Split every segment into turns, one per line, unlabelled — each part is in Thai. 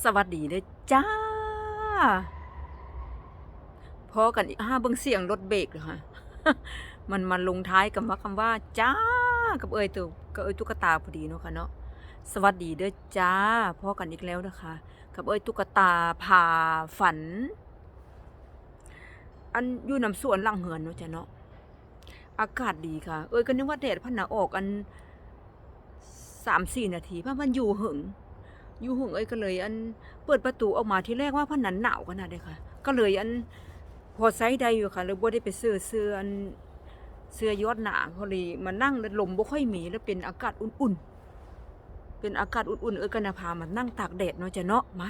สวัสดีเด้อจ้าพอกันอีกห้าเบิ่งเสียงรถเบรกเลยค่ะ มันมันลงท้ายกับว่าคำว่า จ้า กับเอ่ยตัวกับเอ่ยตุ๊กตาพอดีเนาะค่ะเนาะสวัสดีเด้อจ้าพอกันอีกแล้วนะคะ กับเอ่ยตุ๊กตาพาฝัน อันอยู่นำสวนหลังเหือนเนาะจ้ะเนาะอากาศดีค่ะ เอ้ยก็นึกว่าแดดพันหนาออกอันสามสี่นาทีเพราะมันอยู่หึง อยู่หึงเอ้ยก็เลย อันเปิดประตูออกมาที่แรกว่าพันนั้นหนาวขนาดเลยค่ะ ก็เลยอันพอไซส์ใดอยู่ค่ะเลยบ่ได้ไปซื้อเสื้ออันเสื้อยอดหนาพอดีมานั่งแล้วลมบ่ค่อยมีแล้วเป็นอากาศอุ่นๆ เป็นอากาศอุ่นๆ เอ้ยก็นาพามานั่งตากแดดเนาะจะเนาะมา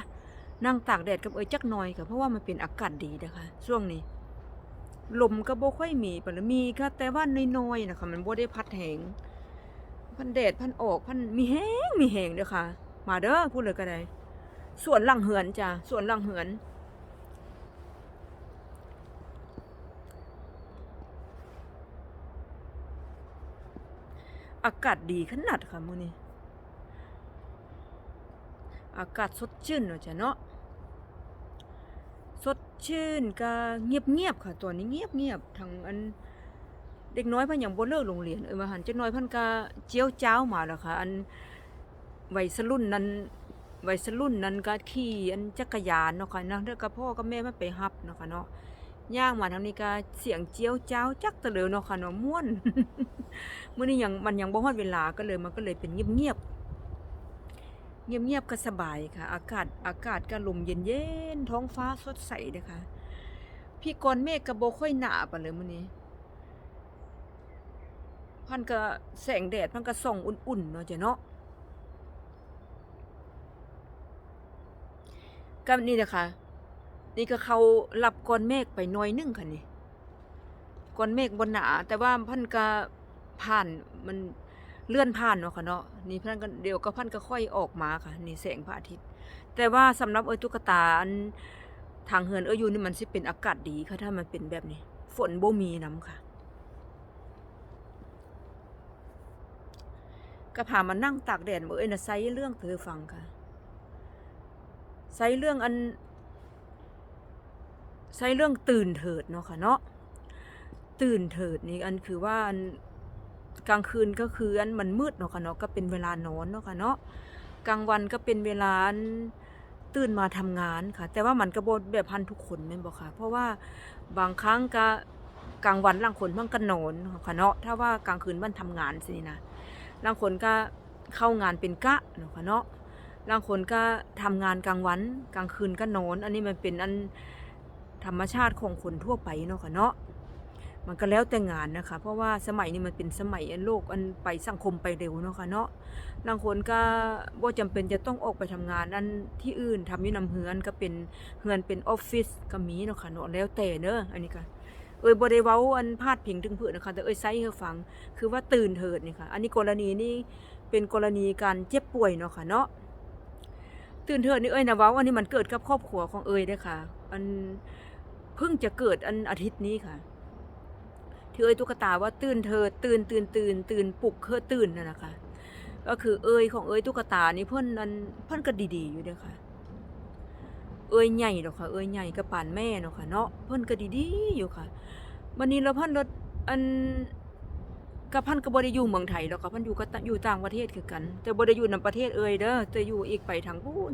นั่งตากแดดกับเอ้ยจักหน่อยค่ะเพราะว่ามันเป็นอากาศดีนะคะช่วงนี้ลมก็บ่ค่อยมีปานนั้นมีค่ะแต่ว่าน้อยๆนะคะมันบ่ได้พัดแหงพันแดดพันออกพันมีแหงมีแหงเด้อค่ะ มาเด้อพูดเลยก็ได้สวนหลังเหือนจ้ะสวนหลังเหือน อากาศดีขนาดค่ะมื้อนี้อากาศสดชื่นเนาะจ้ะเนาะสดชื่นก็เงียบๆค่ะ ตัวนี้เงียบๆทางอันเด็กน้อยพันยังบ่เลิกโรงเรียนเออมาหันจักหน้อยพันก็เจียวเจ้ามาแล้วค่ะ อัน วัยรุ่นนั้นวัยรุ่นนั้นก็ขี่อันจักรยานเนาะค่ะนะแล้วก็พ่อกับแม่มันไปรับเนาะค่ะเนาะย่างมาทางนี้ก็เสียงเจียวเจ้าจักตะเลวเนาะค่ะเนาะม่วนมื้อนี้ยังมันยังบ่ฮอดเวลาก็เลยมันก็เลยเป็นเงียบๆเงียบๆก็สบายค่ะ อากาศอากาศก็ลมเย็นๆท้องฟ้าสดใสเด้ค่ะพี่กรณ์เมฆก็บ่ค่อยหนาปานเลยมื้อนี้พันก็แสงแดดพันก็ส่องอุ่นๆเนาะจ้ะเนาะ ก็นี่นะคะนี่ก็เขารับก้อนเมฆไปหน่อยนึงค่ะนี่ก้อนเมฆบ่หนา แต่ว่าพันก็ผ่านมันเลื่อนผ่านเนาะค่ะเนาะนี่พันก็เดี๋ยวก็พันก็ค่อยออกมาค่ะ นี่แสงพระอาทิตย์ แต่ว่าสำหรับเอ้ยตุ๊กตาอันทางเฮือนเอ้ยอยู่นี่มันสิเป็นอากาศดีค่ะถ้ามันเป็นแบบนี้ ฝนบ่มีน้ำค่ะก็พามานั่งตากแดดมื้อเอ้นะไซเรื่องเธอฟังค่ะ ไซเรื่องอันไซเรื่องตื่นเถิดเนาะค่ะเนาะตื่นเถิดนี่อันคือว่าอันกลางคืนก็คืออันมันมืดเนาะค่ะเนาะก็เป็นเวลานอนเนาะค่ะเนาะกลางวันก็เป็นเวลาตื่นมาทำงานค่ะ แต่ว่ามันก็บ่แบบพันทุกคนแม่นบ่ค่ะ เพราะว่าบางครั้งก็กลางวันลางคนมันก็นอนค่ะเนาะถ้าว่ากลางคืนมันทำงานสินะบางคนก็เข้างานเป็นกะเนาะค่ะเนาะ บางคนก็ทำงานกลางวันกลางคืนก็นอน อันนี้มันเป็นอันธรรมชาติของคนทั่วไปเนาะค่ะเนาะมันก็แล้วแต่งานนะคะ เพราะว่าสมัยนี้มันเป็นสมัยอันโลกอันไปสังคมไปเร็วเนาะค่ะเนาะบางคนก็บ่จำเป็นจะต้องออกไปทำงานอันที่อื่นทำอยู่นำเฮือนก็เป็นเฮือนเป็นออฟฟิศก็มีเนาะค่ะเนาะแล้วแต่เด้ออันนี้ก็เอ้ยบ่ได้เวาอันพาดพิงถึงเพื่อนนะคะแต่เอ้ยไซให้ฟังคือว่าตื่นเถิดนี่ค่ะ อันนี้กรณีนี้เป็นกรณีการเจ็บป่วยเนาะค่ะเนาะ ตื่นเถิดนี่เอ้ยนะว้าอันนี้มันเกิดกับครอบครัวของเอ้ยด้ค่ะ อันเพิ่งจะเกิดอันอาทิตย์นี้ค่ะที่เอ้ยตุ๊กตาว่าตื่นเถิดตื่นตื่นตื่นตื่นปลุกเคือตื่นนั่นนะคะ ก็คือเอ้ยของเอ้ยตุ๊กตานี่เพิ่นอันเพิ่นก็ดีๆอยู่เด้อค่ะ เอ้ยใหญ่ดอกค่ะ เอ้ยใหญ่กับปานแม่เนาะค่ะเนาะเพิ่นก็ดีๆอยู่ค่ะวันนี้แล้วเพิ่นรถอัน กับพันก็บ่ได้อยู่เมืองไทยหรอกค่ะพันอยู่ก็อยู่ต่างประเทศคือกัน แต่บ่ได้อยู่นํประเทศเอ่ยเด้อแต่อยู่อีกไปทางพูน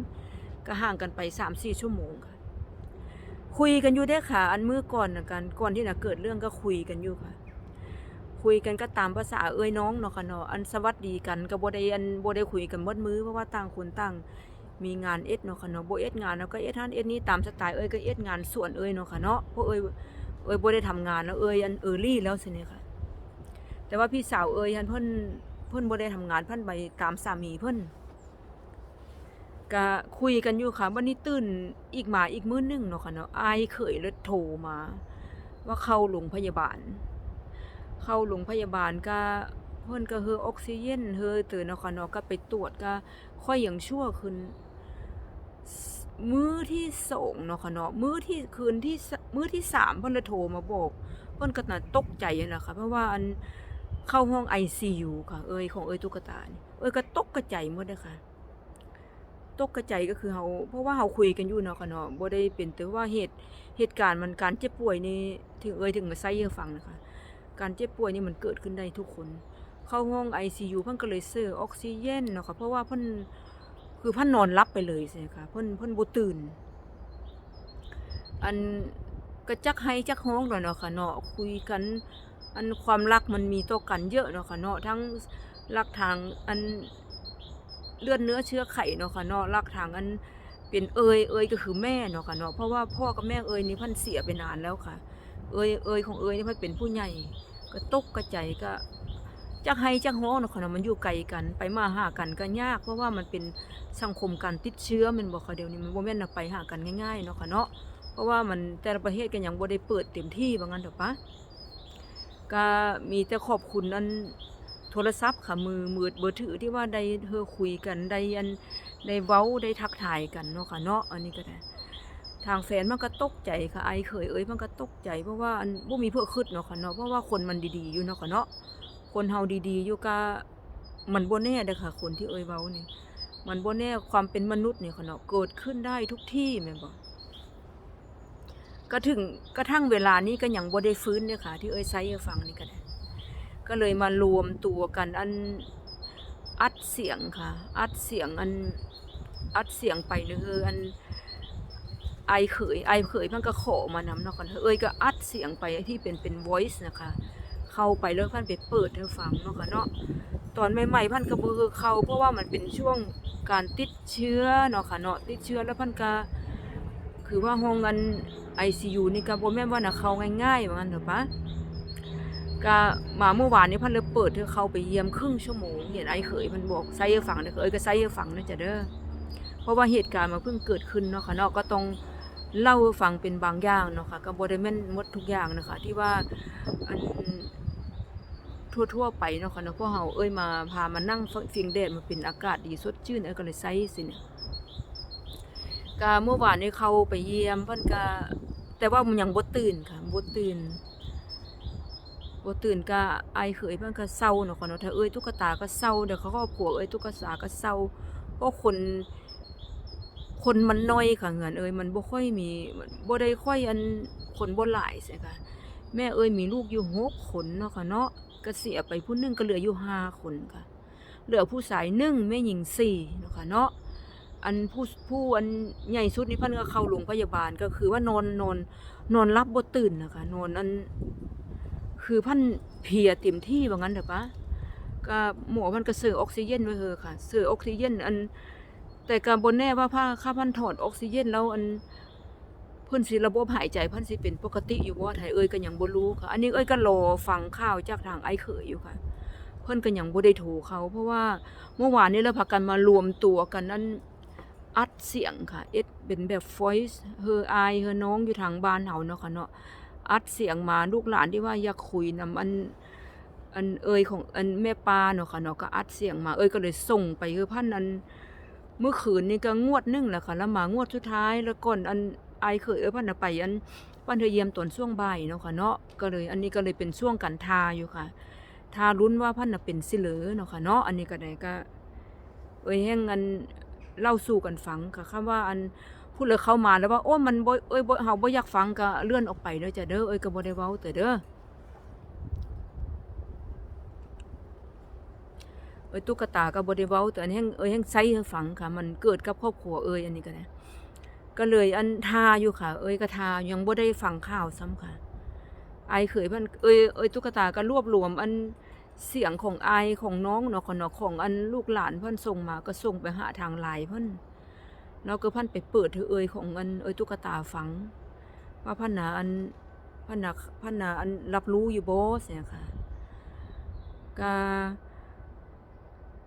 ก็ห่างกันไป3-4ชั่วโมงค่ะ คุยกันอยู่เด้ค่ะ อันมื้อก่อนน่ะกันก่อนที่จะเกิดเรื่องก็คุยกันอยู่ค่ะ คุยกันก็ตามภาษาเอ่ยน้องเนาะค่ะเนาะอันสวัสดีกันก็บ่ได้อันบ่ได้คุยกันมดมือเพราะว่าต่างคนต่างมีงานเอ็ดเนาะค่ะเนาะบ่เอ็ดงานแล้วก็เอ็ดหันเอ็ดนี้ตามสไตล์เอ่ยก็เอ็ดงานส่วนเอ่ยเนาะค่ะเนาะเพราะเอ่ยเอ่ยบ่ได้ทำงานแล้วเอ่ยอันเออรี่แล้วสิเนี่ยค่ะ แต่ว่าพี่สาวเอ่ยฮันเพิ่นเพิ่นบ่ได้ทำงานเพิ่นไปตามสามีเพิ่นก็คุยกันอยู่ค่ะวันนี้ตื่นอีกมาอีกมื้อนึงเนาะค่ะเนาะอายเขยเลยโทรมา ว่าเข้าโรงพยาบาล เข้าโรงพยาบาลก็เพิ่นก็เฮอออกซิเจนเฮอตื่นเนาะค่ะเนาะก็ไปตรวจก็ค่อยอยังชั่วขึ้นมื้อที่สองเนาะค่ะเนาะมื้อที่คืนที่มื้อที่สามเพิ่นเลยโทรมาบอก เพิ่นก็น่ะตกใจนั่นแหละค่ะเพราะว่าอัน เข้าห้อง ICU ค่ะ เอ้ยของเอ้ยตุ๊กตานี่เอ้ยก็ตกกระใจหมดเลยค่ะตกกระใจก็คือเฮาเพราะว่าเฮาคุยกันอยู่เนาะค่ะเนาะบ่ได้เป็นแต่ว่าเหตุเหตุการณ์มันการเจ็บป่วยนี่ถึงเอ่ยถึงมาใส่ให้ฟังนะคะ การเจ็บป่วยนี่มันเกิดขึ้นได้ทุกคน เข้าห้อง ICU เพิ่นก็เลยเซอร์ออกซิเจนเนาะค่ะเพราะว่าเพิ่นคือเพิ่นนอนหลับไปเลยใช่ค่ะเพิ่นเพิ่นบ่ตื่น อันก็จักให้จักฮ้องแล้วเนาะค่ะเนาะคุยกัน อันความรักมันมีต่อกันเยอะเนาะค่ะเนาะทั้งรักทางอันเลือดเนื้อเชื้อไข่เนาะค่ะเนาะรักทางอันเป็นเอยเอยก็คือแม่เนาะค่ะเนาะเพราะว่าพ่อกับแม่เอยนี่พันเสียไปนานแล้วค่ะ เอยเอยของเอยนี่พันเป็นผู้ใหญ่ก็ตกกระใจก็จักให้จักฮ้องเนาะค่ะเนาะมันอยู่ไกลกันไปมาหากันก็ยาก เพราะว่ามันเป็นสังคมการติดเชื้อมันบอกค่ะเดี๋ยวนี้มันบ่แม่นว่าไปหากันง่ายๆเนาะค่ะเนาะเพราะว่ามันแต่ละประเทศก็ยังบ่ได้เปิดเต็มที่ว่างั้นเถอะปะ ก็มีแต่ขอบคุณอันโทรศัพท์ค่ะมือมือเบอร์ถือที่ว่าได้เธอคุยกันได้อันได้เว้าได้ทักทายกันเนาะค่ะเนาะอันนี้ก็ได้ทางแฟนมันก็ตกใจค่ะไอเคยเอ้ยมันก็ตกใจเพราะว่าอันบ่มีเพื่อคิดเนาะค่ะเนาะเพราะว่าคนมันดีๆอยู่เนาะค่ะเนาะคนเฮาดีๆอยู่ก็มันบ่แน่เด้อค่ะ คนที่เอ้ยเว้านี่มันบ่แน่ความเป็นมนุษย์เนี่ยค่ะเนาะเกิดขึ้นได้ทุกที่แม่นบ่ ก็ถึงกระทั่งเวลานี้ก็ยังบ่ได้ฟื้นเนี่ยค่ะ ที่เอ้ยไซให้ฟังนี่ก็ได้ก็เลยมารวมตัวกันอันอัดเสียงค่ะ อัดเสียงอันอัดเสียงไปเนออันไอเขยไอเขยมันก็ขอมานำเนาะค่ะเอ้ยก็อัดเสียงไปที่เป็นเป็น voice นะคะ เข้าไปแล้วพันไปเปิดให้ฟังเนาะค่ะเนาะตอนใหม่ๆพันก็บ่คือเข้าเพราะว่ามันเป็นช่วงการติดเชื้อเนาะค่ะเนาะติดเชื้อแล้วพันก็ คือว่าห้องกัน ICU นี่ก็บ่แม่นว่าน่ะเข้าง่ายๆว่างั้นเถอะปะก็มาเมื่อวานนี้พันเลยเปิดให้เข้าไปเยี่ยมครึ่งชั่วโมงเห็นไอ้เขยเพันบอกไซให้ฟังเด้อเอ้ยก็ไซให้ฟังนะจ้ะเด้อเพราะว่าเหตุการณ์มันเพิ่งเกิดขึ้นเนาะค่ะเนาะก็ต้องเล่าให้ฟังเป็นบางอย่างเนาะค่ะก็บ่ได้แม่นหมดทุกอย่างนะคะ ที่ว่าอันทั่วๆไปเนาะค่ะเนาะพวกเฮาเอ้ยมาพามานั่งฟิงแดดมันเป็นอากาศดีสดชื่นเอ้ยก็เลยไซสิเนี่ย ก็เมื่อวานนี้เขาไปเยี่ยมเพิ่นก็แต่ว่ามันยังบ่ตื่นค่ะบ่ตื่นบ่ตื่นก็ไอายเขยเพิ่นก็เศร้าเนาะค่ะเนาะถ้าเอ้ยตุ๊กตาก็เศร้าเดี๋ยวเขาก็ผัวเอ้ยตุ๊กตาก็เศร้าเพราะคนคนมันน้อยค่ะเงินเอ้ยมันบ่ค่อยมีบ่ได้ค่อยอันคนบ่หลายใช่ค่ะแม่เอ้ยมีลูกอยู่หกคนเนาะค่ะเนาะก็เสียไปผู้หนึงก็เหลืออยู่ห้าคนค่ะ เหลือผู้ชายหนึ่งแม่หญิงสี่เนาะค่ะเนาะ อันผู้ผู้อันใหญ่สุดนี่เพันก็เข้าโรงพยาบาลก็คือว่านอนนอนนอนรับบ่ตื่นนะคะนอนอัน คือพันเพียเต็มที่ว่างั้นเถอะปะก็หมอมันก็เสือออกซิเจนไว้เฮอค่ะเสือออกซิเจนอัน แต่ก็บ่แน่ว่าผ้าค่าพันถอดออกซิเจนแล้วอันเพิ่นสิระบบหายใจเพิ่นสิเป็นปกติอยู่บ่ไทยเอ้ยก็ยังบ่รู้ค่ะ อันนี้เอ้ยก็รอฟังข่าวจากทางไอ้เขยอยู่ค่ะ เพิ่นก็ยังบ่ได้โทรเขา เพราะว่าเมื่อวานนี้เราพากันมารวมตัวกันนั้น อัดเสียงค่ะ เอ็ดเป็นแบบ voice เฮออายเฮอน้องอยู่ทางบ้านเฮาเนาะค่ะเนาะ อัดเสียงมาลูกหลานที่ว่าอยากคุยนำอันอันเอ่ยของอันแม่ปาเนาะค่ะเนาะก็อัดเสียงมาเอ่ยก็เลยส่งไปคือพันอันเมื่อคืนนี่ก็งวดนึงแหละค่ะแล้วมางวดสุดท้ายแล้วก่อนอันอายเคยเอ้ยพันน่ะไปอันวันเธอเยี่ยมตอนช่วงบ่ายเนาะค่ะเนาะก็เลยอันนี้ก็เลยเป็นช่วงกันทาอยู่ค่ะ ทารุ้นว่าพันน่ะเป็นสิเหลือเนาะค่ะเนาะอันนี้ก็ได้ก็เอ้ยแห่งอัน เล่าสู่กันฟังค่ะคำว่าอันพูดเลยเข้ามาแล้วว่าโอ้มันบ่เอ้ยบ่เฮาบ่อยากฟังก็เลื่อนออกไปเด้อจ้ะเด้อเอ้ยก็บ่ได้เว้าแต่เด้อเอ้ยตุ๊กตาก็บ่ได้เว้าแต่อันแห่งเอ้ยแห่งใช้ให้ฟังค่ะ มันเกิดกับครอบครัวเอ้ยอันนี้ก็ได้ก็เลยอันทาอยู่ค่ะ เอ้ยก็ทายังบ่ได้ฟังข่าวซ้ำค่ะไอเคยมันเอ้ยเอ้ยตุ๊กตาก็รวบรวมอัน เสียงของไอของน้องเนาะของเนาะของอันลูกหลานเพิ่นส่งมาก็ส่งไปหาทางไลน์เพิ่นแล้วก็เพิ่นไปเปิดเธอเอ่ยของอันเอ่ยตุ๊กตาฟัง ว่าพันนาอันพันนาพันนาอันรับรู้อยู่บ่เสียค่ะก็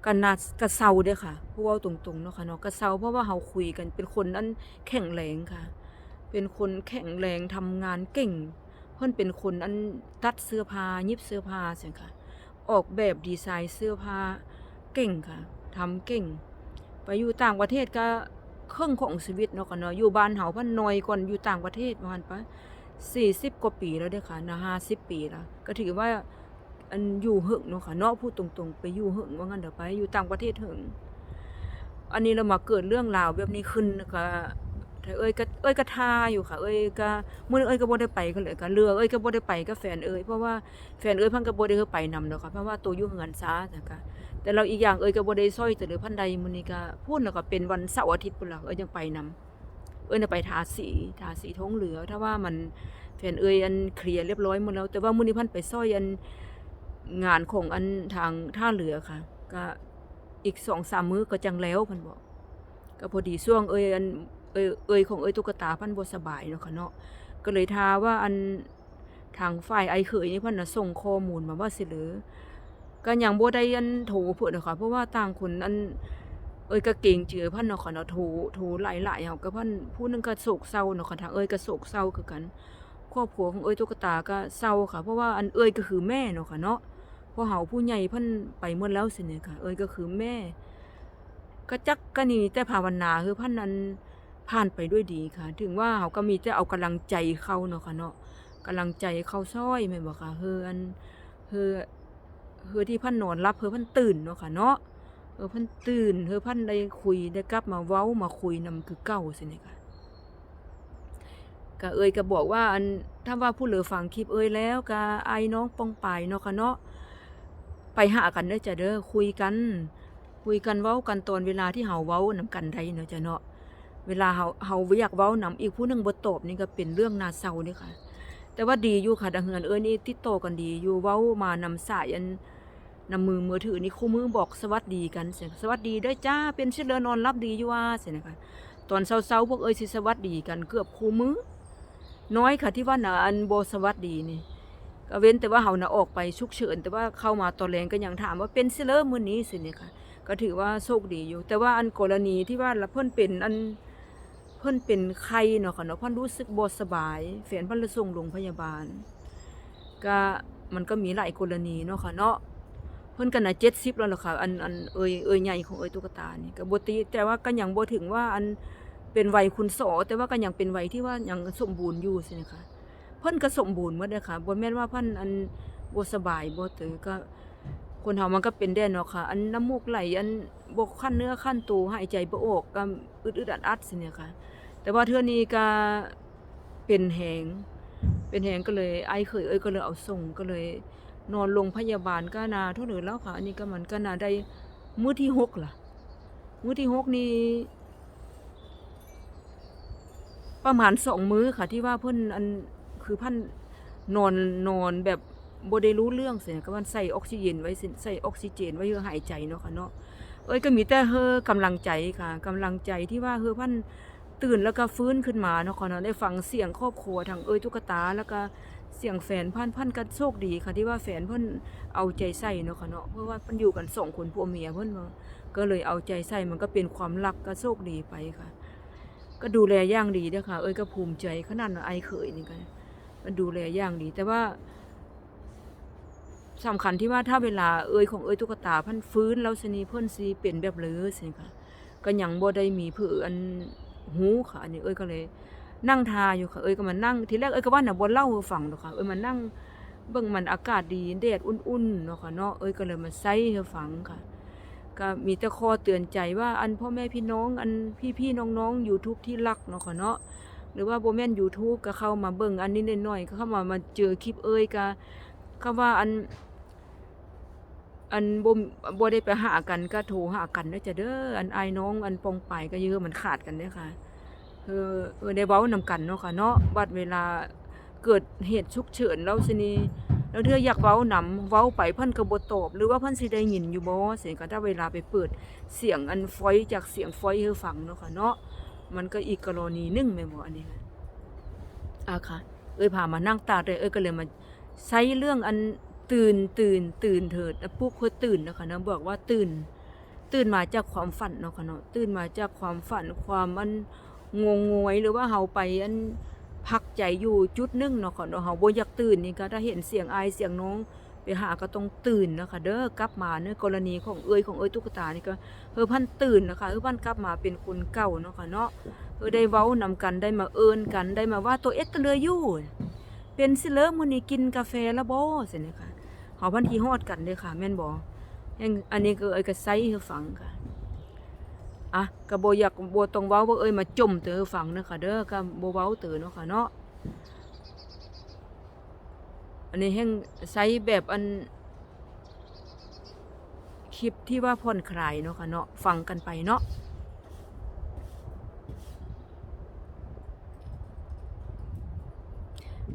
ก็น่าก็เศร้าเด้อค่ะผู้เว้าตรงๆเนาะค่ะเนาะก็เศร้าเพราะว่าเฮาคุยกันเป็นคนอันแข็งแรงค่ะ เป็นคนแข็งแรงทำงานเก่ง เพิ่นเป็นคนอันตัดเสื้อผ้ายิบเสื้อผ้าเสียค่ะ ออกแบบดีไซน์เสื้อผ้าเก่งค่ะทำเก่ง ไปอยู่ต่างประเทศก็เครึ่องของชีวิตเนาะค่ะเนาะอยู่บ้านเฮาพันน้อยก่อนอยู่ต่างประเทศปะมาณปะ40กว่าปีแล้วเด้อค่ะนะ50ปีแล้วก็ถือว่าอันอยู่หึงเนาะค่ะเนาะพูดตรงๆ ไปอยู่หึงว่างั้นเดี๋ยวไปอยู่ต่างประเทศหึงอันนี้เรามาเกิดเรื่องราวแบบนี้ขึ้นก็ ถ้าเอ้ยก็เอ้ยก็ทาอยู่ค่ะ เอ้ยก็มื้อเอ้ยก็บ่ได้ไปก็เลยก็เรือเอ้ยก็บ่ได้ไปกับแฟนเอ้ยเพราะว่าแฟนเอ้ยเพิ่นก็บ่ได้คือไปนำดอกค่ะเพราะว่าตัวอยู่เฮือนซาจ้ะค่ะแต่เราอีกอย่างเอ้ยก็บ่ได้ซอยแต่เหลือพันใดมื้อนี้ก็พูดแล้วก็เป็นวันเสาร์อาทิตย์พุ่นล่ะเอ้ยยังไปนำเอ้ยน่ะไปทาสีทาสีท้องเหลือ ถ้าว่ามันแฟนเอ้ยอันเคลียร์เรียบร้อยหมดแล้ว แต่ว่ามื้อนี้เพันไปซอยอันงานของอันทางท่าเรือค่ะ ก็อีก2-3มื้อก็จังแล้วเพิ่นบอกก็พอดีช่วงเอ้ยอัน เอยเอยของเอยตุ๊กตาพันบ่สบายเนาะค่ะเนาะก็เลยทาว่าอันทางฝ่ายไอเขยนี่เพิ่นน่ะส่งข้อมูลมาว่าสิเหลือก็ยังบ่ได้อันโทรเพิ่นเนาะค่ะเพราะว่าต่างคนอันเอ้ยก็เกรงเจือพันเนาะค่ะเนาะโทโทหลายๆเฮาก็พันผู้นึงก็โศกเศร้าเนาะค่ะทางเอ้ยก็โศกเศร้าคือกันครอบครัวของเอ้ยตุ๊กตาก็เศร้าค่ะ เพราะว่าอันเอ้ยก็คือแม่เนาะค่ะเนาะพราะเฮาผู้ใหญ่เพิ่นไปหมดแล้วสิเนี่ยค่ะ เอ้ยก็คือแม่ ก็จักก็นี่แต่ภาวนาคือพันนั้น ผ่านไปด้วยดีค่ะ ถึงว่าเฮาก็มีแต่เอากำลังใจเขาเนาะค่ะเนาะกำลังใจเขาซอยแม่นบ่ค่ะเฮืออันเฮือเฮือที่พันนอนรับเฮือพันตื่นเนาะค่ะเนาะเออพิ่นตื่นเฮอพันได้คุยได้กลับมาเว้ามาคุยนำคือเก่าสิเนี่ยค่ะก็เอ่ยก็บอกว่าอันถ้าว่าผู้เหลือฟังคลิปเอ่ยแล้วก็อายน้องปองปายเนาะค่ะเนาะไปหากันเด้อจ้ะเด้อคุยกัน คุยกันเว้ากันตอนเวลาที่เฮาเว้านำกันได้เนาะจ้ะเนาะ เวลาเฮาเฮาอยากเว้านำอีกผู้หนึงบ่ตอบนี่ก็เป็นเรื่องน่าเศร้าเด้อค่ะ แต่ว่าดีอยู่ค่ะดังเฮือนเอ้ยนี่ติดต่อกันดี อยู่เว้ามานำสายอันนำมือมือถือนี่คู่มือบอกสวัสดีกันเสียสวัสดีเด้จ้าเป็นเชื้อเรือนอนรับดีอยู่ว่าเสียนะคะตอนเช้าๆพวกเอ้ยสิสวัสดีกันเกือบคู่มือน้อยค่ะที่ว่าน่ะอันบ่สวัสดีนี่ก็เว้นแต่ว่าเฮาน่ะออกไปฉุกเฉินแต่ว่าเข้ามาตอนแรงก็ยังถามว่าเป็นเชื้อเรือนมื้อนี้สิเนี่ยค่ะ ก็ถือว่าโชคดีอยู่ แต่ว่าอันกรณีที่ว่าละเพิ่นเป็นอัน เพิ่นเป็นไข้เนาะค่ะเนาะเพิ่นรู้สึกบ่สบายแฟนเพิ่นเลยส่งโรงพยาบาล ก็มันก็มีหลายกรณีเนาะค่ะเนาะเพิ่นก็น่ะ70แล้วล่ะค่ะ อันอันเอ่ยเอ่ยใหญ่ของเอ่ยตุ๊กตานี่ก็บ่ติแต่ว่าก็ยังบ่ถึงว่าอันเป็นวัยคุณสอแต่ว่าก็ยังเป็นวัยที่ว่ายังสมบูรณ์อยู่สินะคะเพิ่นก็สมบูรณ์หมดเด้อค่ะบ่แม่นว่าเพิ่นอันบ่สบายบ่เตอก็คนเฮามันก็เป็นได้เนาะค่ะ อันน้ำมูกไหล อันบ่คันเนื้อคันตัวหายใจบ่ออกก็อึดๆอัดๆสิเนี่ยค่ะ แต่ว่าเทื่อนี้ก็เป็นแหง เป็นแหงก็เลยไอ้เคยเอ้ยก็เลยเอาส่งก็เลย นอนโรงพยาบาลก็นาเท่าเดิมแล้วค่ะ อันนี้ก็มันก็นาได้มื้อที่หกล่ะ มื้อที่หกนี่ประมาณสองมื้อค่ะ ที่ว่าเพิ่นอันคือพันนอนนอนแบบบ่ได้รู้เรื่องเสียก็มันใส่ออกซิเจนไว้ใส่ออกซิเจนไว้เพื่อหายใจเนาะค่ะเนาะเอ้ยก็มีแต่เฮอกำลังใจค่ะกำลังใจที่ว่าเฮอพัน ตื่นแล้วก็ฟื้นขึ้นมาเนาะค่ะเนาะได้ฟังเสียงครอบครัวทางเอ้ยตุ๊กตาแล้วก็เสียงแฟนพันพันก็โชคดีค่ะที่ว่าแฟนเพิ่นเอาใจใส่เนาะค่ะเนาะเพราะว่าเพิ่นอยู่กันสองคนผัวเมียเพิ่นก็เลยเอาใจใส่มันก็เป็นความรักก็โชคดีไปค่ะ ก็ดูแลอย่างดีเด้ค่ะ เอ้ยก็ภูมิใจขนาดไอเขยนี่ก็มันดูแลอย่างดี แต่ว่าสำคัญที่ว่าถ้าเวลาเอ้ยของเอ้ยตุ๊กตาพันฟื้นแล้วสนีเพิ่นสิเป็นแบบเลือสิค่ะก็ยังบ่ได้มีผืออัน หูค่ะอันนี้เอ้ยก็เลย นั่งทาอยู่ค่ะ เอ้ยก็มานั่งทีแรกเอ้ยก็ว่าน่ะบ่เล่าให้ฟังดอกค่ะเอ้ยมานั่งเบิ่งมันอากาศดีแดดอุ่นๆเนาะค่ะเนาะเอ้ยก็เลยมาใส่ให้ฟังค่ะ ก็มีแต่ข้อเตือนใจว่าอันพ่อแม่พี่น้องอันพี่ๆน้องๆ YouTube ที่รักเนาะค่ะเนาะหรือว่าโบแม่น YouTube ก็เข้ามาเบิ่งอันนี้น้อยๆก็เข้ามามาเจอคลิปเอ้ยก็คำว่าอัน อันบ่บ่ได้ไปหากันก็โทรหากันเด้อจ้ะเด้ออันอายน้องอันปองไปก็เยอะมันขาดกันเด้อค่ะเออเออได้เว้านำกันเนาะค่ะเนาะบัดเวลาเกิดเหตุฉุกเฉินแล้วสินีแล้วเธออยากเว้านำเว้าไปเพิ่นก็บ่ตอบหรือว่าเพิ่นสิได้ยินอยู่บ่เสียงก็ถ้าเวลาไปเปิดเสียงอันฟอยจากเสียงฟอยให้ฟังเนาะค่ะเนาะมันก็อีกกรณีหนึงแม่นบ่อันนี้อะค่ะเอ้ยพามานั่งตาเลยเอ้ยก็เลยมาใช้เรื่องอัน ตื่นตื่นตื่นเถิดแล้วปลุกเพื่อตื่นนะคะเนาะบอกว่าตื่น ตื่นมาจากความฝันเนาะค่ะเนาะตื่นมาจากความฝันความอันงงงวยหรือว่าเฮาไปอันพักใจอยู่จุดนึงเนาะค่ะเนาะเฮาบ่อยากตื่นนี่ก็ถ้าเห็นเสียงอายเสียงน้องไปหาก็ต้องตื่นนะคะเด้อกลับมาเนื้อกรณีของเอ้ยของเอ้ยตุ๊กตานี่ก็เฮอพันตื่นนะคะเฮอพันกลับมาเป็นคนเก่าเนาะค่ะเนาะเฮอได้เว้านำกันได้มาเอิ้นกันได้มาว่าตัวเอ็ดตะเลยอยู่เป็นสิเลอมื้อนี้กินกาแฟแล้วบ่สิเนี่ยค่ะ เฮาพันขี้ฮอดกันเด้อค่ะ แม่นบ่ยังอันนี้ก็เอ้ยก็ใส่ให้ฟังค่ะอะก็บ่อยากบ่ต้องเว้าว่าเอ้ยมาจมเตอฟังเด้อค่ะเด้อก็บ่เว้าเตอเนาะค่ะเนาะอันนี้แห่งใช้แบบอันคลิปที่ว่าผ่อนคลายเนาะค่ะเนาะฟังกันไปเนาะ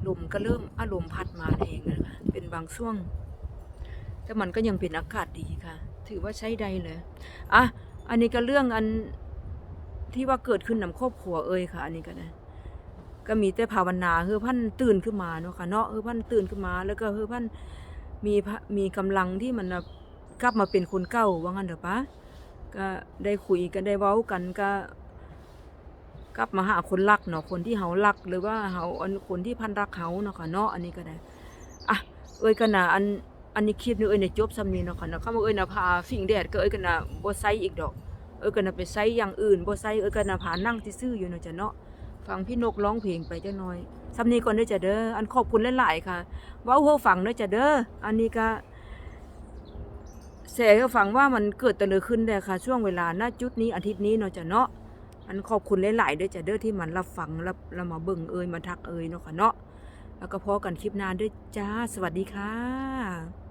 ลมก็เริ่มอารมณ์พัดมาเองนะคะเป็นบางช่วง แต่มันก็ยังเป็นอากาศดีค่ะ ถือว่าใช้ได้เลยอะอันนี้ก็เรื่องอันที่ว่าเกิดขึ้นนำครอบครัวเอ่ยค่ะ อันนี้ก็นะก็มีแต่ภาวนาเฮือพันตื่นขึ้นมาเนาะค่ะเนาะเฮือพันตื่นขึ้นมา แล้วก็เฮือพันมีมีกำลังที่มันกลับมาเป็นคนเก่าว่างั้นเถอะปะก็ได้คุยกันได้เว้ากันก็กลับมาหาคนรักเนาะคนที่เฮารักหรือว่าเฮาคนที่พันรักเฮาเนาะค่ะเนาะอันนี้ก็ได้อะเอ้ยกันนะอัน อันนี้คลิปนี้เอ้ยเนี่ยจบซำนี้เนาะค่ะเนาะคำว่าเอ้ยนะพาฟิงแดดก็เอ้ยกันน่ะบ่ใส่อีกดอก เอ้ยกันน่ะไปใส่อย่างอื่นบ่ใส่เอ้ยกันน่ะพานั่งที่ซื่ออยู่เนาะจ้ะเนาะฟังพี่นกร้องเพลงไปจักหน่อยซำนี้ก่อนเด้อจ้ะเด้ออันขอบคุณหลายๆค่ะเว้าเฮาฟังเด้อจ้ะเด้ออันนี้ก็แสให้ฟังว่ามันเกิดต่เนือขึ้นแต่ค่ะ ช่วงเวลาณจุดนี้อาทิตย์นี้เนาะจ้ะเนาะอันขอบคุณหลายๆด้วยจ้ะเด้อที่มันรับฟังรับแล้วมาเบิ่งเอ่ยมาทักเอ่ยเนาะค่ะเนาะแล้วก็พอกันคลิปหน้าด้วยจ้า สวัสดีค่ะ